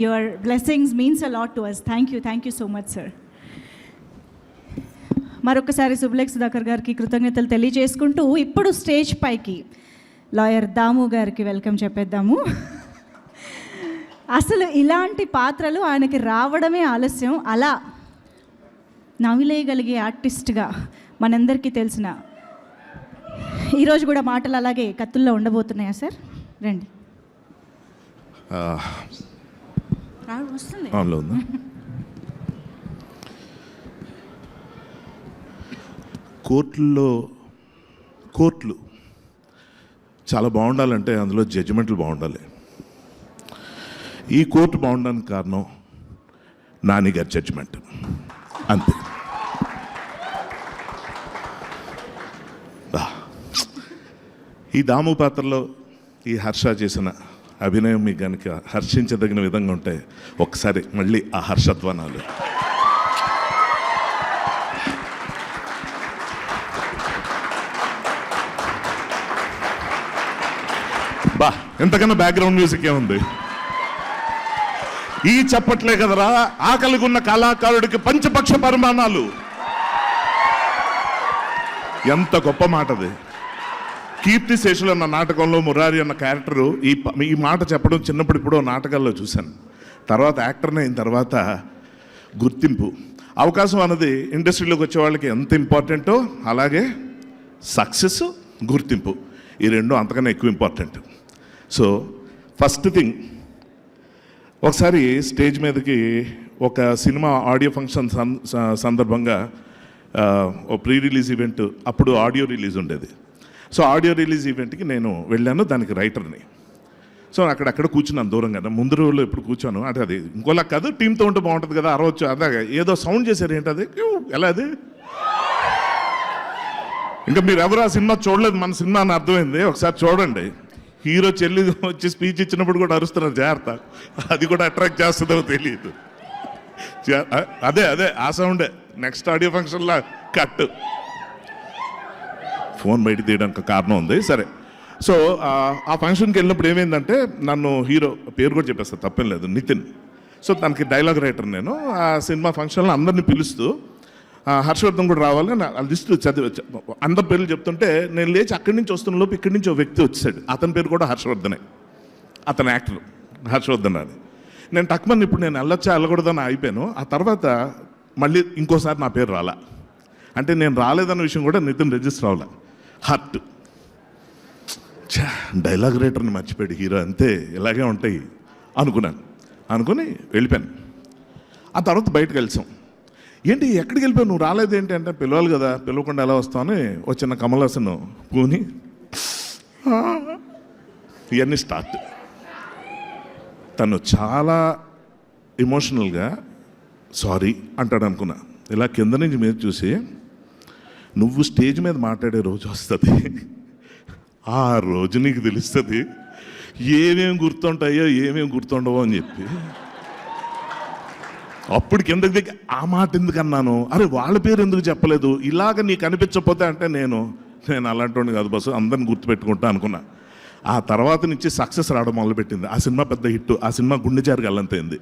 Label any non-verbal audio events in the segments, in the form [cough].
Your blessings means a lot to us. Thank you. Thank you so much, sir. మరొకసారి సుబ్లెక్ సుధాకర్ గారికి కృతజ్ఞతలు తెలియజేసుకుంటూ ఇప్పుడు స్టేజ్ పైకి లాయర్ దాము గారికి వెల్కమ్ చెప్పేద్దాము అసలు ఇలాంటి పాత్రలు ఆయనకి రావడమే ఆలస్యం అలా నవ్విలేయగలిగే ఆర్టిస్ట్గా మనందరికీ తెలిసిన ఈరోజు కూడా మాటలు అలాగే కత్తుల్లో ఉండబోతున్నాయా సార్ రండి వస్తుంది ఆన్లో ఉందా కోర్టుల్లో కోర్టులు చాలా బాగుండాలంటే అందులో జడ్జిమెంట్లు బాగుండాలి. ఈ కోర్టు బాగుండడానికి కారణం నాని గారి జడ్జిమెంట్ అంతే ఈ దాము పాత్రలో ఈ హర్ష చేసిన అభినయం మీకు కనుక హర్షించదగిన విధంగా ఉంటే ఒకసారి మళ్ళీ ఆ హర్షధ్వానాలు. బా ఎంతకన్నా బ్యాక్గ్రౌండ్ మ్యూజిక్ ఏముంది? ఈ చెప్పట్లే కదరా ఆకలిగున్న కళాకారుడికి పంచపక్ష పరిమాణాలు. ఎంత గొప్ప మాటది. అది కీర్తి శేషులు అన్న నాటకంలో మురారి అన్న క్యారెక్టరు ఈ ఈ మాట చెప్పడం చిన్నప్పుడు ఇప్పుడు నాటకాల్లో చూశాను. తర్వాత యాక్టర్ని అయిన తర్వాత గుర్తింపు. అవకాశం అన్నది ఇండస్ట్రీలోకి వచ్చే వాళ్ళకి ఎంత ఇంపార్టెంటో అలాగే సక్సెస్ గుర్తింపు. ఈ రెండు అంతకన్నా ఎక్కువ ఇంపార్టెంట్. సో ఫస్ట్ థింగ్ ఒకసారి స్టేజ్ మీదకి ఒక సినిమా ఆడియో ఫంక్షన్ స- సందర్భంగా ఓ ప్రీ రిలీజ్ ఈవెంట్ అప్పుడు ఆడియో రిలీజ్ ఉండేది. సో ఆడియో రిలీజ్ ఈవెంట్కి నేను వెళ్ళాను దానికి రైటర్ని. సో అక్కడక్కడ కూర్చున్నాను దూరంగా ముందు రోజుల్లో ఎప్పుడు కూర్చోను. అంటే అది ఇంకోలా కాదు టీంతో ఉంటే బాగుంటుంది కదా అరవచ్చు అదే ఏదో సౌండ్ చేశారు ఏంటది ఎలా అది? ఇంకా మీరు ఎవరు ఆ సినిమా చూడలేదు మన సినిమా అని అర్థమైంది. ఒకసారి చూడండి. హీరో చెల్లి వచ్చి స్పీచ్ ఇచ్చినప్పుడు కూడా అరుస్తున్నారు జాగ్రత్త. అది కూడా అట్రాక్ట్ చేస్తుందో తెలియదు. అదే అదే ఆ సౌండే. నెక్స్ట్ ఆడియో ఫంక్షన్లో కట్ ఫోన్ బయట తీయడానికి కారణం ఉంది. సరే. సో ఆ, ఫంక్షన్కి వెళ్ళినప్పుడు ఏమైందంటే నన్ను హీరో పేరు కూడా చెప్పేస్తా తప్పేం లేదు నితిన్. సో తనకి డైలాగ్ రైటర్ నేను. ఆ సినిమా ఫంక్షన్లో అందరిని పిలుస్తూ హర్షవర్ధన్ కూడా రావాలి నా లిస్ట్ చదివి అందరి పేర్లు చెప్తుంటే నేను లేచి అక్కడి నుంచి వస్తున్న లోపు ఇక్కడి నుంచి ఒక వ్యక్తి వచ్చాడు. అతని పేరు కూడా హర్షవర్ధనే. అతని యాక్టర్ హర్షవర్ధన్ అని. నేను టక్మన్ ఇప్పుడు నేను వెళ్ళొచ్చా వెళ్ళకూడదని అయిపోయాను ఆ తర్వాత మళ్ళీ ఇంకోసారి నా పేరు రాలా. అంటే నేను రాలేదన్న విషయం కూడా నితిన్ రిజిస్టర్ అవ్వాలి. హర్ట్. డైలాగ్ రైటర్ని మర్చిపోయాడు హీరో. అంతే ఇలాగే ఉంటాయి అనుకున్నాను. అనుకుని వెళ్ళిపోయాను. ఆ తర్వాత బయటకు కలిసాం ఏంటి ఎక్కడికి వెళ్ళిపోయావు? నువ్వు రాలేదు ఏంటి అంటే పిలవాలి కదా పిలవకుండా ఎలా వస్తామని ఓ చిన్న కమలాసను పూని ఇవన్నీ స్టార్ట్. తను చాలా ఎమోషనల్గా సారీ అంటాడు అనుకున్నా. ఇలా కింద నుంచి మీద చూసి నువ్వు స్టేజ్ మీద మాట్లాడే రోజు వస్తుంది. ఆ రోజు నీకు తెలుస్తుంది ఏమేమి గుర్తుంటాయో ఏమేమి గుర్తుండవో అని చెప్పి. అప్పుడు కిందకి దిగి ఆ మాట ఎందుకు అన్నాను? అరే వాళ్ళ పేరు ఎందుకు చెప్పలేదు? ఇలాగ నీకు అనిపించకపోతే అంటే నేను నేను అలాంటి కాదు బస్సు అందరిని గుర్తుపెట్టుకుంటా అనుకున్నా. ఆ తర్వాత నుంచి సక్సెస్ రావడం మొదలుపెట్టింది. ఆ సినిమా పెద్ద హిట్ ఆ సినిమా గుండె జారి గల్లంతైంది.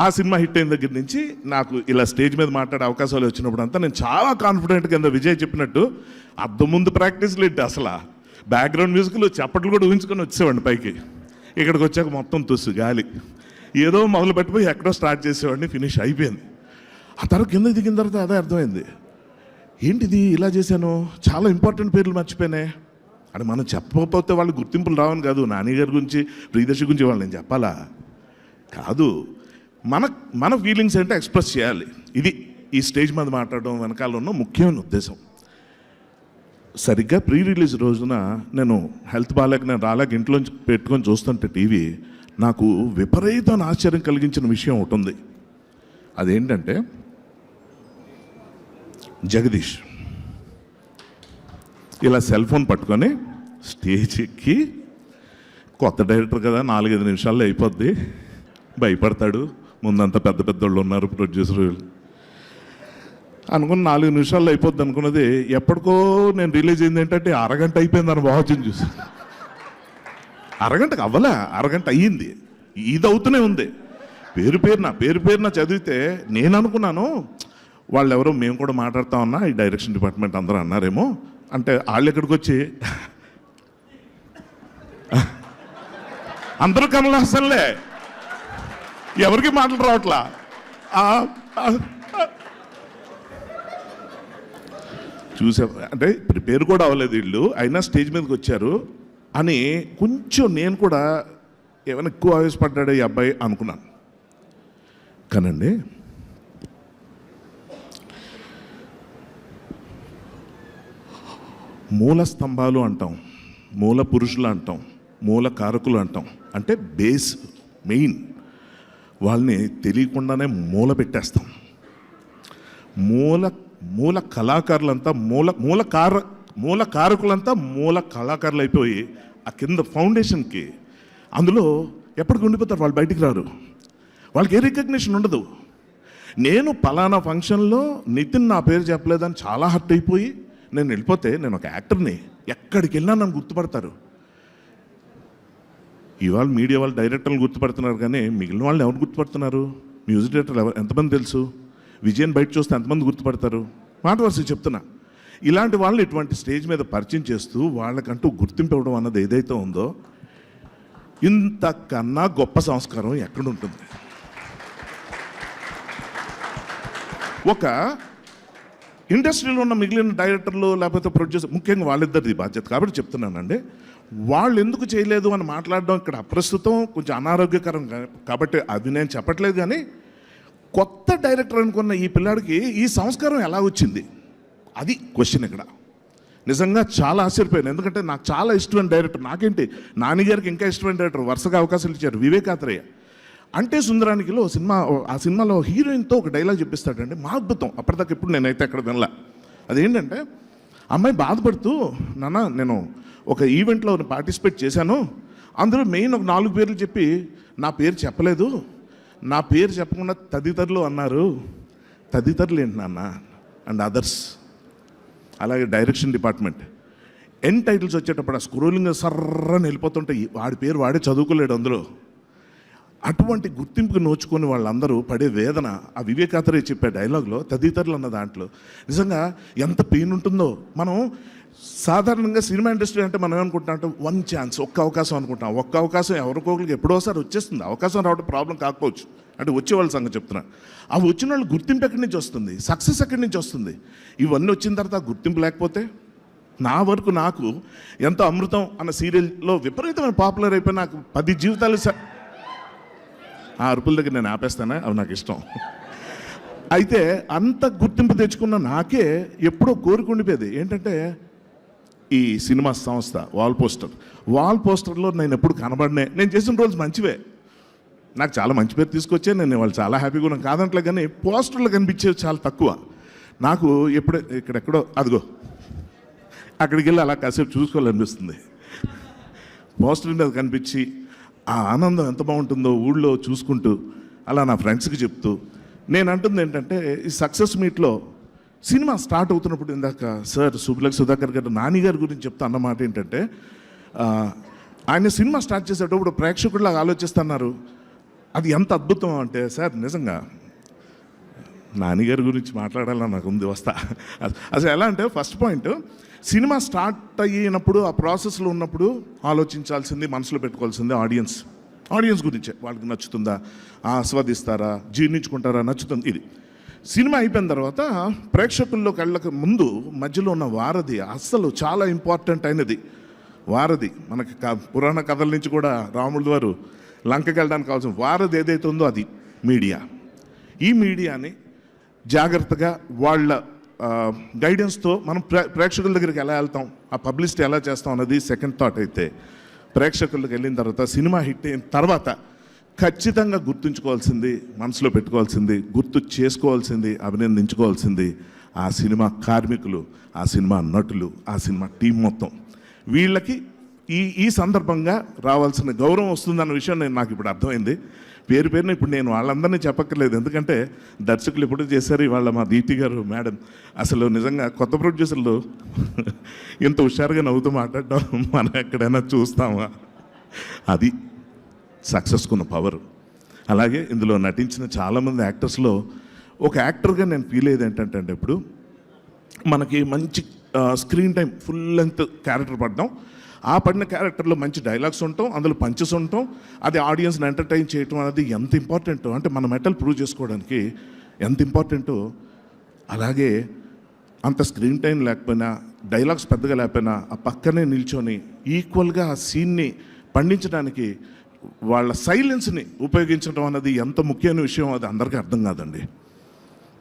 ఆ సినిమా హిట్ అయిన దగ్గర నుంచి నాకు ఇలా స్టేజ్ మీద మాట్లాడే అవకాశాలు వచ్చినప్పుడు అంతా నేను చాలా కాన్ఫిడెంట్ కింద విజయ్ చెప్పినట్టు అద్దం ముందు ప్రాక్టీస్ లేదు అసలు? బ్యాక్గ్రౌండ్ మ్యూజిక్లు చప్పట్లు కూడా ఊహించుకొని వచ్చేవాడిని పైకి. ఇక్కడికి వచ్చాక మొత్తం తుస్సు గాలి. ఏదో మొదలు పెట్టిపోయి ఎక్కడో స్టార్ట్ చేసేవాడిని ఫినిష్ అయిపోయింది. ఆ తర్వాత కింద దిగిన తర్వాత అదే అర్థమైంది. ఏంటిది ఇలా చేశాను? చాలా ఇంపార్టెంట్ పేర్లు మర్చిపోయినాయి. అంటే మనం చెప్పకపోతే వాళ్ళు గుర్తింపులు రావని కాదు. నాని గారి గురించి ప్రియదర్శి గురించి వాళ్ళు నేను చెప్పాలా? కాదు. మన మన ఫీలింగ్స్ ఏంటో ఎక్స్ప్రెస్ చేయాలి. ఇది ఈ స్టేజ్ మీద మాట్లాడడం వెనకాల ఉన్న ముఖ్యమైన ఉద్దేశం. సరిగ్గా ప్రీ రిలీజ్ రోజున నేను హెల్త్ బాగాలేక నేను రాలేక ఇంట్లో పెట్టుకొని చూస్తుంటే టీవీ నాకు విపరీతమైన ఆశ్చర్యం కలిగించిన విషయం ఒకటి ఉంది. అదేంటంటే జగదీష్ ఇలా సెల్ ఫోన్ పట్టుకొని స్టేజ్ ఎక్కి కొత్త డైరెక్టర్ కదా నాలుగైదు నిమిషాల్లో అయిపోద్ది. భయపడతాడు. ముందంతా పెద్ద పెద్దోళ్ళు ఉన్నారు ప్రొడ్యూసర్ అనుకున్న నాలుగు నిమిషాల్లో అయిపోద్ది అనుకున్నది ఎప్పటికో నేను రిలీజ్ అయింది ఏంటంటే అరగంట అయిపోయింది అని వాచ్ చూసి అరగంటకు అవ్వలే అరగంట అయ్యింది. ఇది అవుతూనే ఉంది. పేరు పేరున పేరు పేరున చదివితే నేను అనుకున్నాను వాళ్ళు ఎవరో మేము కూడా మాట్లాడుతా ఉన్నా ఈ డైరెక్షన్ డిపార్ట్మెంట్ అందరూ అన్నారేమో. అంటే వాళ్ళు ఎక్కడికి వచ్చి అందరూ కమల్ హాసన్లే ఎవరికి మాటలు రావట్లా? ఆ, చూసా అంటే ప్రిపేర్ కూడా అవ్వలేదు వీళ్ళు. అయినా స్టేజ్ మీదకి వచ్చారు. అని కొంచెం నేను కూడా ఏమైనా ఎక్కువ ఆవేశపడ్డాడు ఈ అబ్బాయి అనుకున్నాను. కానండి మూల స్తంభాలు అంటాం మూల పురుషులు అంటాం మూల కారకులు అంటాం. అంటే బేస్ మెయిన్ వాళ్ళని తెలియకుండానే మూల పెట్టేస్తాం. మూల మూల కళాకారులంతా మూల మూల కార మూల కారకులంతా మూల కళాకారులు అయిపోయి ఆ కింద ఫౌండేషన్కి అందులో ఎప్పటికి ఉండిపోతారు వాళ్ళు బయటికి రారు. వాళ్ళకి ఏ రికగ్నిషన్ ఉండదు. నేను పలానా ఫంక్షన్లో నితిన్ నా పేరు చెప్పలేదని చాలా హర్ట్ అయిపోయి నేను వెళ్ళిపోతే నేను ఒక యాక్టర్ని ఎక్కడికి వెళ్ళినా నన్ను గుర్తుపడతారు. ఇవాళ మీడియా వాళ్ళు డైరెక్టర్లు గుర్తుపడుతున్నారు కానీ మిగిలిన వాళ్ళు ఎవరు గుర్తుపడుతున్నారు? మ్యూజిక్ డైరెక్టర్లు ఎవరు? ఎంతమంది తెలుసు? విజయన్ బయట చూస్తే ఎంతమంది గుర్తుపడతారు? మాట వరుస చెప్తున్నా. ఇలాంటి వాళ్ళు ఇటువంటి స్టేజ్ మీద పరిచయం చేస్తూ వాళ్ళకంటూ గుర్తింపు ఇవ్వడం అన్నది ఏదైతే ఉందో ఇంతకన్నా గొప్ప సంస్కారం ఎక్కడుంటుంది? ఒక ఇండస్ట్రీలో ఉన్న మిగిలిన డైరెక్టర్లు లేకపోతే ప్రొడ్యూసర్ ముఖ్యంగా వాళ్ళిద్దరిది బాధ్యత. కాబట్టి చెప్తున్నానండి. వాళ్ళు ఎందుకు చేయలేదు అని మాట్లాడడం ఇక్కడ అప్రస్తుతం కొంచెం అనారోగ్యకరం కాబట్టి అది నేను చెప్పట్లేదు కానీ కొత్త డైరెక్టర్ అనుకున్న ఈ పిల్లాడికి ఈ సంస్కారం ఎలా వచ్చింది? అది క్వశ్చన్ ఇక్కడ. నిజంగా చాలా ఆశ్చర్యపోయాను. ఎందుకంటే నాకు చాలా ఇష్టమైన డైరెక్టర్. నాకేంటి? నాన్నగారికి ఇంకా ఇష్టమైన డైరెక్టర్. వరుసగా అవకాశాలు ఇచ్చారు. వివేకాత్రేయ అంటే సుందరానికిలో సినిమా ఆ సినిమాలో హీరోయిన్తో ఒక డైలాగ్ చెప్పిస్తాడండి. మా అద్భుతం. అప్పటిదాకా ఇప్పుడు నేనైతే అక్కడ వినలా. అదేంటంటే అమ్మాయి బాధపడుతూ నాన్న నేను ఒక ఈవెంట్లో పార్టిసిపేట్ చేశాను. అందులో మెయిన్ ఒక నాలుగు పేర్లు చెప్పి నా పేరు చెప్పలేదు. నా పేరు చెప్పకుండా తదితరులు అన్నారు. తదితరులు ఏంటి నాన్న? అండ్ అదర్స్ అలాగే డైరెక్షన్ డిపార్ట్మెంట్ ఎన్ టైటిల్స్ వచ్చేటప్పుడు ఆ స్క్రోలింగ్ సర్రని వెళ్ళిపోతుంటే వాడి పేరు వాడే చదువుకోలేడు అందులో. అటువంటి గుర్తింపుకు నోచుకొని వాళ్ళందరూ పడే వేదన ఆ వివేకాతరే చెప్పే డైలాగ్లో తదితరులు అన్న దాంట్లో. నిజంగా ఎంత పెయిన్ ఉంటుందో. మనం సాధారణంగా సినిమా ఇండస్ట్రీ అంటే మనం ఏమనుకుంటాం అంటే వన్ ఛాన్స్ ఒక్క అవకాశం అనుకుంటాం ఒక్క అవకాశం ఎవరికొకరికి ఎప్పుడోసారి వచ్చేస్తుంది. అవకాశం రావడం ప్రాబ్లం కాకపోవచ్చు. అంటే వచ్చే వాళ్ళ సంగతి చెప్తున్నా. అవి వచ్చిన వాళ్ళు గుర్తింపు ఎక్కడి నుంచి వస్తుంది? సక్సెస్ ఎక్కడి నుంచి వస్తుంది? ఇవన్నీ వచ్చిన తర్వాత గుర్తింపు లేకపోతే నా వరకు నాకు ఎంతో అమృతం అన్న సీరియల్లో విపరీతమైన పాపులర్ అయిపోయి నాకు పది జీవితాలు ఆ అరుపుల దగ్గర నేను ఆపేస్తానా? అవి నాకు ఇష్టం. అయితే అంత గుర్తింపు తెచ్చుకున్న నాకే ఎప్పుడో కోరుకుండిపోయేది ఏంటంటే ఈ సినిమా సంస్థ వాల్ పోస్టర్. వాల్ పోస్టర్లో నేను ఎప్పుడు కనబడినే నేను చేసిన రోజు మంచివే. నాకు చాలా మంచి పేరు తీసుకొచ్చే నేను వాళ్ళు చాలా హ్యాపీగా ఉన్నాను. కాదంటే కానీ పోస్టర్లు కనిపించేవి చాలా తక్కువ. నాకు ఎప్పుడే ఇక్కడెక్కడో అదిగో. అక్కడికి వెళ్ళి అలా కాసేపు చూసుకోవాలనిపిస్తుంది. పోస్టర్ మీద కనిపించి ఆ ఆనందం ఎంత బాగుంటుందో ఊళ్ళో చూసుకుంటూ అలా నా ఫ్రెండ్స్కి చెప్తూ నేను అంటుంది ఏంటంటే ఈ సక్సెస్ మీట్లో సినిమా స్టార్ట్ అవుతున్నప్పుడు ఇందాక సార్ సుబ్లక్ సుధాకర్ గారు నాని గారి గురించి చెప్తా అన్నమాట ఏంటంటే ఆయన సినిమా స్టార్ట్ చేసేటప్పుడు ప్రేక్షకుడిలాగా ఆలోచిస్తున్నారు. అది ఎంత అద్భుతం అంటే సార్ నిజంగా నానిగారి గురించి మాట్లాడాలని నాకు ఉంది వస్తా. అసలు ఎలా అంటే ఫస్ట్ పాయింట్ సినిమా స్టార్ట్ అయినప్పుడు ఆ ప్రాసెస్లో ఉన్నప్పుడు ఆలోచించాల్సింది మనసులో పెట్టుకోవాల్సింది ఆడియన్స్. ఆడియన్స్ గురించే వాళ్ళకి నచ్చుతుందా ఆస్వాదిస్తారా జీర్ణించుకుంటారా నచ్చుతుంది ఇది. సినిమా అయిపోయిన తర్వాత ప్రేక్షకుల్లోకి వెళ్ళక ముందు మధ్యలో ఉన్న వారధి అస్సలు చాలా ఇంపార్టెంట్ అయినది. వారధి మనకి క- పురాణ కథల నుంచి కూడా రాముడు వారు లంకకి వెళ్ళడానికి కావాల్సిన వారధి ఏదైతే ఉందో అది మీడియా. ఈ మీడియాని జాగ్రత్తగా వాళ్ళ గైడెన్స్తో మనం ప్రే ప్రేక్షకుల దగ్గరికి ఎలా వెళ్తాం ఆ పబ్లిసిటీ ఎలా చేస్తాం అన్నది సెకండ్ థాట్ అయితే ప్రేక్షకులకు వెళ్ళిన తర్వాత సినిమా హిట్ అయిన తర్వాత ఖచ్చితంగా గుర్తుంచుకోవాల్సింది మనసులో పెట్టుకోవాల్సింది గుర్తు చేసుకోవాల్సింది అభినందించుకోవాల్సింది ఆ సినిమా కార్మికులు ఆ సినిమా నటులు ఆ సినిమా టీం మొత్తం. వీళ్ళకి ఈ ఈ సందర్భంగా రావాల్సిన గౌరవం వస్తుందన్న విషయం నేను నాకు ఇప్పుడు అర్థమైంది. పేరు పేరున ఇప్పుడు నేను వాళ్ళందరినీ చెప్పక్కర్లేదు. ఎందుకంటే దర్శకులు ఎప్పుడు చేశారు ఇవాళ మా దీప్తి గారు మేడం. అసలు నిజంగా కొత్త ప్రొడ్యూసర్లు ఇంత హుషారుగా నవ్వుతూ మాట్లాడడం మనం ఎక్కడైనా చూస్తామా? అది సక్సెస్కున్న పవర్ అలాగే ఇందులో నటించిన చాలామంది యాక్టర్స్లో ఒక యాక్టర్గా నేను ఫీల్ అయ్యేది ఏంటంటే అండి ఇప్పుడు మనకి మంచి screen time full length character పడడం ఆ పడిన క్యారెక్టర్లో మంచి డైలాగ్స్ ఉంటాం అందులో పంచెస్ ఉంటాం. అది ఆడియన్స్ని ఎంటర్టైన్ చేయటం అనేది ఎంత ఇంపార్టెంటో అంటే మన మెటల్ ప్రూవ్ చేసుకోవడానికి ఎంత ఇంపార్టెంటో అలాగే అంత స్క్రీన్ టైం లేకపోయినా డైలాగ్స్ పెద్దగా లేకపోయినా ఆ పక్కనే నిల్చొని ఈక్వల్గా ఆ సీన్ని పండించడానికి వాళ్ళ సైలెన్స్ని ఉపయోగించడం అన్నది ఎంత ముఖ్యమైన విషయం అది అందరికీ అర్థం కాదండి.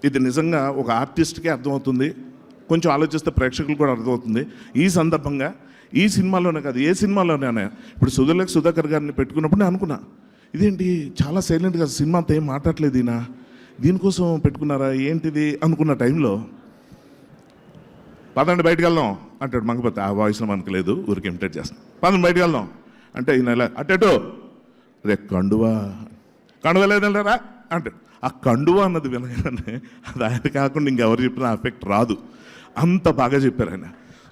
ఇది నిజంగా ఒక ఆర్టిస్ట్కే అర్థమవుతుంది. కొంచెం ఆలోచిస్తే ప్రేక్షకులు కూడా అర్థమవుతుంది. ఈ సందర్భంగా ఈ సినిమాలోనే కాదు ఏ సినిమాలోనే ఇప్పుడు సుధలక్ సుధాకర్ గారిని పెట్టుకున్నప్పుడు నేను అనుకున్నా ఇదేంటి చాలా సైలెంట్గా సినిమా అంతా ఏం మాట్లాడలేదు ఈయన? దీనికోసం పెట్టుకున్నారా? ఏంటిది? అనుకున్న టైంలో పదండి బయటకు వెళ్దాం. అంటాడు మంగపతి. ఆ వాయిస్లో మనకు లేదు ఊరికి ఇమిటేట్ చేస్తాం పదండి బయటకు వెళ్దాం. అంటే ఈయన అటెటో రే కండువా. కండువా లేదంటారా? అంటాడు ఆ కండువా అన్నది వినగానే అది ఆయన కాకుండా ఇంకెవరు చెప్పిన ఎఫెక్ట్ రాదు. అంత బాగా చెప్పారు ఆయన.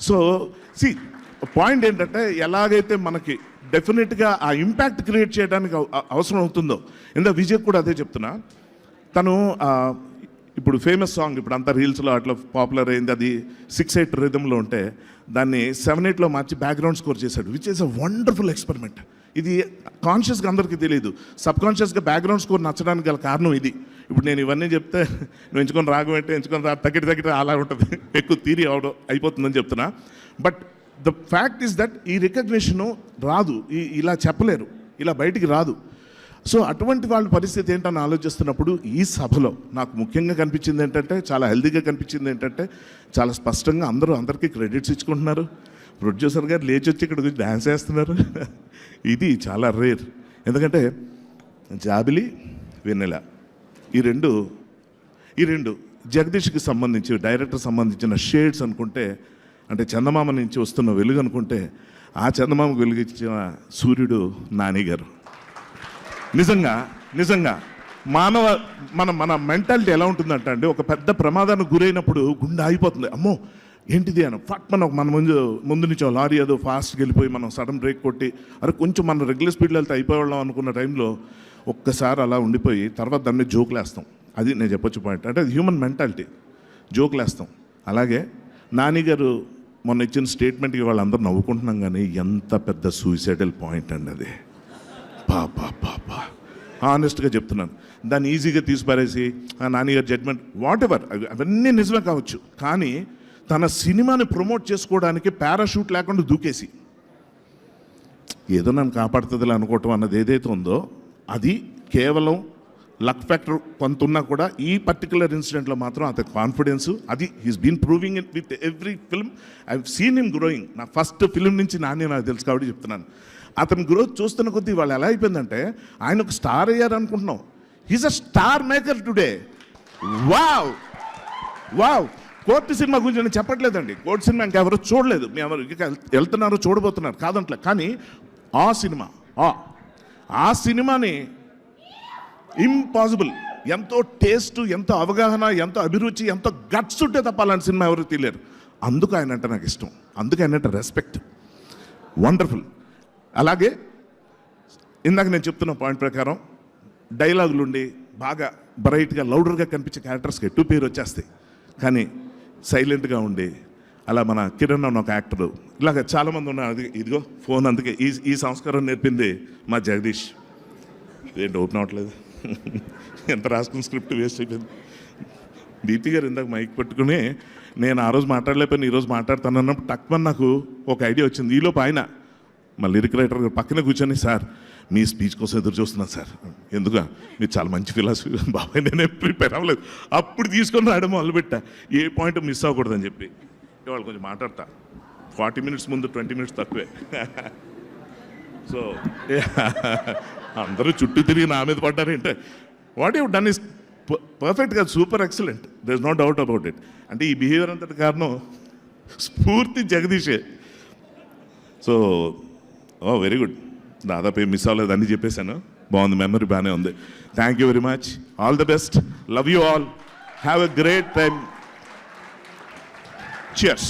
సో సి పాయింట్ ఏంటంటే ఎలాగైతే మనకి డెఫినెట్గా ఆ ఇంపాక్ట్ క్రియేట్ చేయడానికి అవ- అవసరం అవుతుందో ఇందా విజయ్ కూడా అదే చెప్తున్నా. తను ఇప్పుడు ఫేమస్ సాంగ్ ఇప్పుడు అంతా రీల్స్లో అట్లా పాపులర్ అయింది అది సిక్స్ ఎయిట్ రిథంలో ఉంటే దాన్ని సెవెన్ ఎయిట్లో మార్చి బ్యాక్గ్రౌండ్ స్కోర్ చేశాడు which is a wonderful experiment ఇది కాన్షియస్గా అందరికీ తెలియదు సబ్ కాన్షియస్గా బ్యాక్గ్రౌండ్ స్కోర్ నచ్చడానికి గల కారణం ఇది. ఇప్పుడు నేను ఇవన్నీ చెప్తే నువ్వు ఎంచుకొని రాగం అంటే ఎంచుకొని రా తగ్గిటి తగ్గిటి అలా ఉంటుంది. ఎక్కువ తీరి అవడం అయిపోతుందని చెప్తున్నా. But the fact is that ఈ రికగ్నిషను రాదు. ఈ ఇలా చెప్పలేరు. ఇలా బయటికి రాదు. సో అటువంటి వాళ్ళ పరిస్థితి ఏంటని ఆలోచిస్తున్నప్పుడు ఈ సభలో నాకు ముఖ్యంగా కనిపించింది ఏంటంటే చాలా హెల్దీగా కనిపించింది ఏంటంటే చాలా స్పష్టంగా అందరూ అందరికీ క్రెడిట్స్ ఇచ్చుకుంటున్నారు. ప్రొడ్యూసర్ గారు లేచి వచ్చి ఇక్కడ వచ్చి డ్యాన్స్ వేస్తున్నారు. ఇది చాలా రేర్. ఎందుకంటే జాబిలి వెన్నెల ఈ రెండు ఈ రెండు జగదీష్కి సంబంధించి డైరెక్టర్ సంబంధించిన షేడ్స్ అనుకుంటే అంటే చందమామ నుంచి వస్తున్న వెలుగు అనుకుంటే ఆ చందమామకు వెలుగిచ్చిన సూర్యుడు నాని గారు. నిజంగా నిజంగా మానవ మన మన మెంటాలిటీ ఎలా ఉంటుందంటే అండి ఒక పెద్ద ప్రమాదానికి గురైనప్పుడు గుండె ఆగిపోతుంది. అమ్మో ఏంటిది అని ఫట్ మనం మన ముందు ముందు నుంచి లారీ ఏదో ఫాస్ట్కి వెళ్ళిపోయి మనం సడన్ బ్రేక్ కొట్టి అరే కొంచెం మనం రెగ్యులర్ స్పీడ్లో వెళ్తే అయిపోవాళ్ళం అనుకున్న టైంలో ఒక్కసారి అలా ఉండిపోయి తర్వాత దాన్ని జోకులేస్తాం అది నేను చెప్పొచ్చు పాయింట్ అంటే అది హ్యూమన్ మెంటాలిటీ జోకులేస్తాం అలాగే నాని గారు మొన్న ఇచ్చిన స్టేట్మెంట్కి వాళ్ళందరూ నవ్వుకుంటున్నాం కానీ ఎంత పెద్ద సూసైడల్ పాయింట్ అండి అది. పాపా పాపా ఆనెస్ట్గా చెప్తున్నాను. దాన్ని ఈజీగా తీసిపారేసి ఆ నాన్నగారి జడ్మెంట్ వాట్ ఎవర్ అవన్నీ నిజమే కావచ్చు. కానీ తన సినిమాని ప్రమోట్ చేసుకోవడానికి పారాషూట్ లేకుండా దూకేసి. ఏదో నన్ను కాపాడుతుందిలే అనుకోవటం అన్నది ఏదైతే ఉందో అది కేవలం లక్ ఫ్యాక్టర్ కొంత ఉన్నా కూడా ఈ పర్టికులర్ ఇన్సిడెంట్లో మాత్రం అతని కాన్ఫిడెన్స్ అది he's been proving it with every film I seen him growing నా ఫస్ట్ ఫిల్మ్ నుంచి నాని నాకు తెలుసు కాబట్టి చెప్తున్నాను. అతని గ్రోత్ చూస్తున్న కొద్దీ వాళ్ళు ఎలా అయిపోయిందంటే ఆయన ఒక స్టార్ అయ్యారు అనుకుంటున్నాం. He's a star maker today wow wow court cinema గురించి నేను చెప్పట్లేదండి. కోర్టు సినిమా ఇంకా ఎవరు చూడలేదు. మీ ఎవరు వెళ్తున్నారు చూడబోతున్నారు. కాదంట్లే. కానీ ఆ సినిమా ఆ ఆ సినిమాని ఇంపాసిబుల్. ఎంతో టేస్ట్ ఎంతో అవగాహన ఎంతో అభిరుచి ఎంతో గట్స్ ఉంటే తప్ప అలాంటి సినిమా ఎవరు తెలియరు అందుకు ఆయన అంటే నాకు ఇష్టం. అందుకు ఆయన అంటే రెస్పెక్ట్ వండర్ఫుల్ అలాగే ఇందాక నేను చెప్తున్న పాయింట్ ప్రకారం డైలాగులుండి బాగా బ్రైట్గా లౌడర్గా కనిపించే క్యారెక్టర్స్కి ఎటు పేరు వచ్చేస్తాయి. కానీ సైలెంట్గా ఉండి అలా మన కిరణ్ అన్న ఒక యాక్టర్. ఇలాగ చాలామంది ఉన్నారు. అది ఇదిగో ఫోన్ అందుకే ఈ ఈ సంస్కారం నేర్పింది మా జగదీష్. ఏంటి ఓపెన్ అవ్వట్లేదు ఎంత రాసుకున్న స్క్రిప్ట్ వేస్ట్ అయిపోయింది. దీప్తి గారు ఇందాక మైక్ పట్టుకుని నేను ఆ రోజు మాట్లాడలేకపోయినా ఈరోజు మాట్లాడుతాను అన్నప్పుడు తక్కువ నాకు ఒక ఐడియా వచ్చింది. ఈలోపు ఆయన మా లిరిక్ రైటర్ గారు పక్కన కూర్చొని సార్ మీ స్పీచ్ కోసం ఎదురు చూస్తున్నాను సార్. ఎందుకు మీరు చాలా మంచి ఫిలాసఫీ [laughs] బాబాయ్ నేనే ప్రిపేర్ అవ్వలేదు. అప్పుడు తీసుకొని రాయడం మొదలుపెట్టా. ఏ పాయింట్ మిస్ అవ్వకూడదని చెప్పి. ఇవాళ కొంచెం మాట్లాడతా. ఫార్టీ మినిట్స్ ముందు ట్వంటీ మినిట్స్ తక్కువే. [laughs] సో [laughs] అందరూ చుట్టూ తిరిగి నా మీద పడ్డారంటే వాట్ యూ డన్ ఇస్ పర్ఫెక్ట్గా super excellent there is no doubt about it అంటే ఈ బిహేవియర్ అంతటి కారణం స్ఫూర్తి జగదీషే సో ఓ వెరీ గుడ్ దాదాపు మిస్ అవ్వలేదు అన్ని చెప్పేశాను. బాగుంది మెమరీ బాగానే ఉంది. Thank you very much all the best love you all have a great time cheers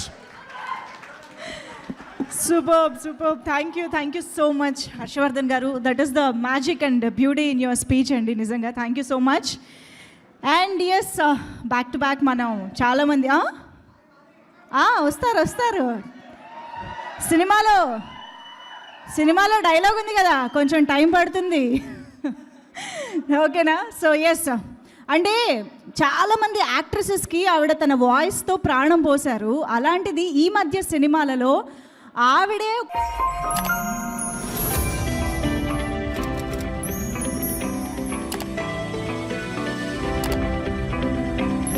super super thank you thank you so much Harshavardhan గారు that is the magic and beauty in your speech అండి నిజంగా thank you so much and yes back to back మనం చాలామంది ఆ, వస్తారు వస్తారు సినిమాలో సినిమాలో డైలాగ్ ఉంది కదా కొంచెం టైం పడుతుంది. ఓకేనా? సో ఎస్ అంటే చాలామంది యాక్ట్రెసెస్కి ఆవిడ తన వాయిస్తో ప్రాణం పోశారు. అలాంటిది ఈ మధ్య సినిమాలలో ఆవిడే